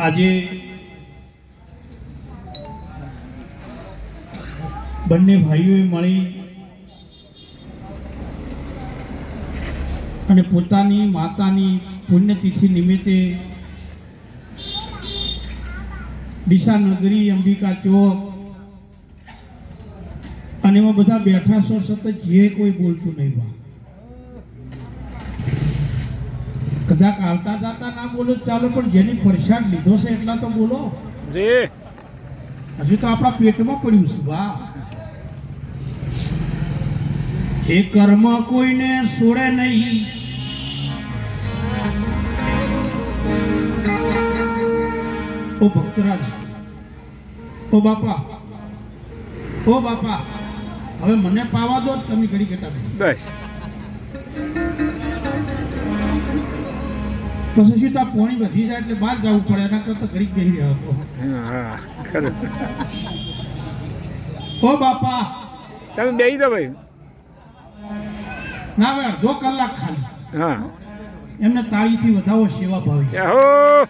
આજે બંને ભાઈઓએ મળી અને પોતાની માતાની પુણ્યતિથિ નિમિત્તે દિશાનગરી નગરી અંબિકા ચોક અને એમાં બધા બેઠા છો, સતત જે કોઈ બોલતું નહીં બા કદાચ આવતા જાતા ના બોલો ચાલો પણ જેની પરસાદ લીધો છે એટલા તો બોલો. રે હજુ તો આપણા પેટમાં પડ્યું છે વાહ. એ કર્મ કોઈને છોડે નહીં. ઓ ભક્તરાજ ઓ બાપા ઓ બાપા હવે મને પાવા દો તમે ઘડી કેટા બસ. પછી શું તો પોણી વધી જાય એટલે બહાર જવું પડે એના કરતા ઘડી બેસી રહ્યા હતો ઓ બાપા. તમે બેસી દો ભાઈ. ના ભાઈ અડધો કલાક ખાલી. હા. એમને તાળીથી વધાવો સેવા ભાવી.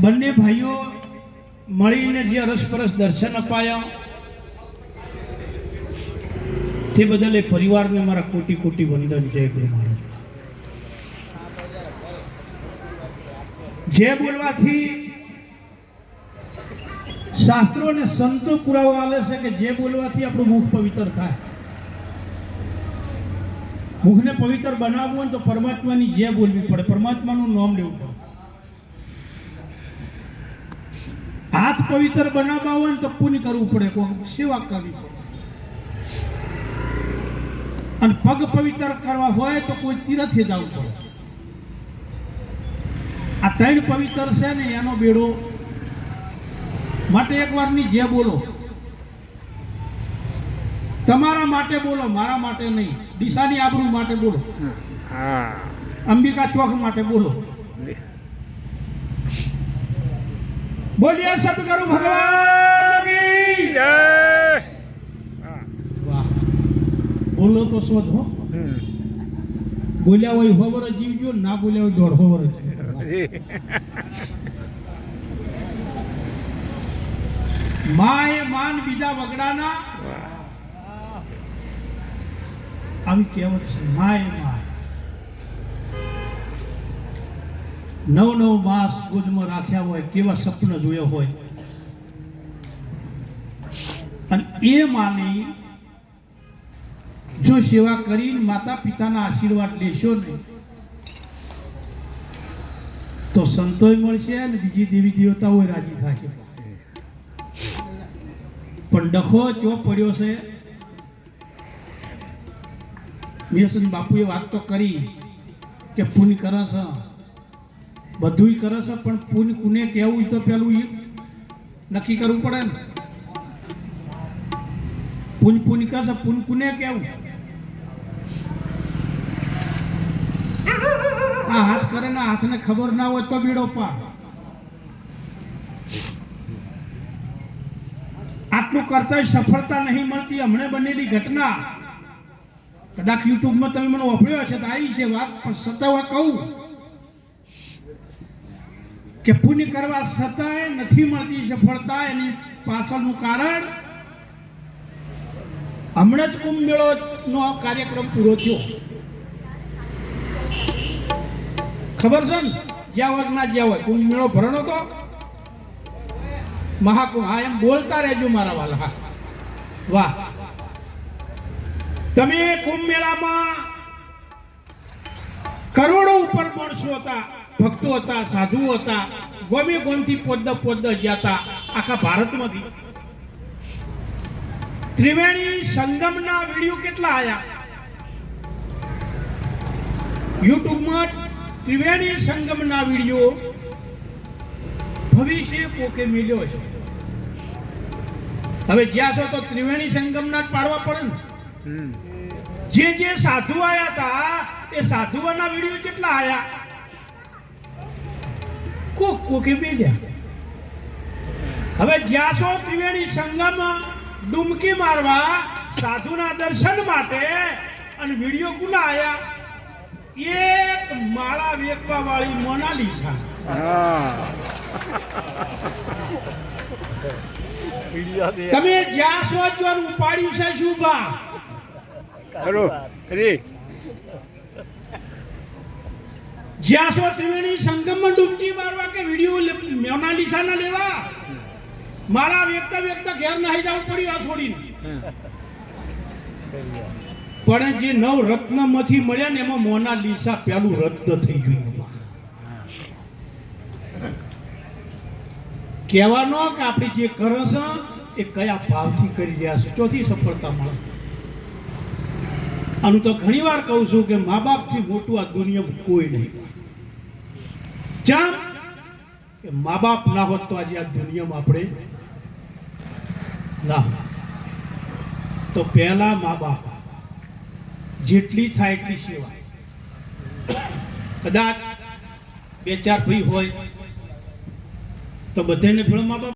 બંને ભાઈઓ મળીને જે અરસપરસ દર્શન અપાયા તે બદલ એ પરિવારને મારા કોટી કોટી વંદન, જય ગુરુ મહારાજ. જે બોલવાથી શાસ્ત્રો અને સંતો પુરાવો આલે છે કે જે બોલવાથી આપણું મુખ પવિત્ર થાય. મુખને પવિત્ર બનાવવું હોય તો પરમાત્માની જે બોલવી પડે, પરમાત્માનું નામ લેવું પડે. હાથ પવિત્ર બનાવવા હોય તો પુણ્ય કરવું પડે કોણ સેવા કરવી પડે. અને પગ પવિત્ર કરવા હોય તો કોઈ તીરથે જવું પડે. આ ત્રણ પવિત્ર છે ને એનો બેડો માટે એકવારની જે બોલો. તમારા માટે બોલો મારા માટે નહીં. દિશાની આબરૂ માટે બોલો. અંબિકા ચોક માટે બોલો. બોલીએ સદગુરુ ભગવાન કી જય વાહ બોલો તો હો. બોલ્યા હોય ખબર જીવજો, ના બોલ્યા હોય દોઢ ખબર મા માં એ માન બીજા વગડાના. આવી કહેવત છે માં એ માન. નવ નવ માસ ગુજમાં રાખ્યા હોય, કેવા સપના જોયા હોય. અને એ માની જો સેવા કરીને માતા પિતાના આશીર્વાદ લેશો ને, તો સંતોય મળશે અને બીજી દેવી દેવતાઓ રાજી થશે. પણ ડખો ચો પડ્યો છે વ્યસન બાપુએ વાત તો કરી કે પુણ્ય કરે છે. બધુંય કરે છે, પણ પુન કુને કહેવું તો પેલું નક્કી કરવું પડે ને. પુન પુણ્ય કરશે પુન કુને કેવું આ હાથ કરે ને હાથને ખબર ના હોય તો બીડો પાર આટલું કરતા સફળતા નહીં મળતી, હમણે બનેલી ઘટના. કદાચ યુટ્યુબમાં તમે મને વાપર્યો છે તો આવી છે વાત, પણ હોય કહું. કે પુણ્ય કરવા છતાંય નથી મળતી સફળતા, એની પાછળનું કારણ? હમણાં જ કુંભ મેળો નો કાર્યક્રમ પૂરો થયો. ખબર છે ને? જ્યાં હોય ના જ્યાં હોય. કુંભ મેળો ભરણો તો? મહાકુંભ. હા, એમ બોલતા રહેજો મારા વાલા. હા. વાહ. તમે કુંભ મેળામાં કરોડો ઉપર માણસો હતા, ભક્તો હતા, સાધુઓ હતા, ગમે ગોમથી પોદ પોદ ગયા હતા આખા ભારતમાંથી. ત્રિવેણી સંગમના વીડિયો કેટલા આયા? યુટ્યુબમાં ત્રિવેણી સંગમના વીડિયો ભવિષ્ય પોકે મિલ્યો છે. હવે જ્યાં છો તો ત્રિવેણી સંગમના જ પાડવા પડે ને. જે જે સાધુ આયા હતા એ સાધુઓના વીડિયો કેટલા આયા? કોક કોકે બેલ્યા હવે જ્યાં છો ત્રિવેણી સંગમ ડુમકી મારવા સાધુના દર્શન માટે અને વીડિયો કુલા આયા? એક માળા વેકવા વાળી મોનાલિસા તમે જ્યાં છો ત્યાં ઉપાડ્યું છે શું બા? જ્યાં છો ત્રિવેણી સંગમમાં ડૂબકી મારવા કે વીડિયો મોનાલિસા ના લેવા? માળા વેકતા વેકતા ઘેર નાહી જવું પડ્યું આ છોડીને. પણ જે નવ રત્નમાંથી મળ્યા ને એમાં મોનાલિસા પેલું રદ્દ થઈ ગયું. કહેવાનો કે આપણે જે કરો છો, એ કયા ભાવથી કરી રહ્યા છે? ચોથી સફળતા મળે. આનું તો ઘણી વાર કહું છું કે મા બાપથી મોટું આ દુનિયામાં કોઈ નહીં ચા કે મા બાપ ના હોત તો આજે આ દુનિયામાં આપણે ના તો પહેલા મા બાપ. જેટલી થાય એટલી સેવા. કદાચ બે ચાર ભાઈ હોય તો બધાને બાપ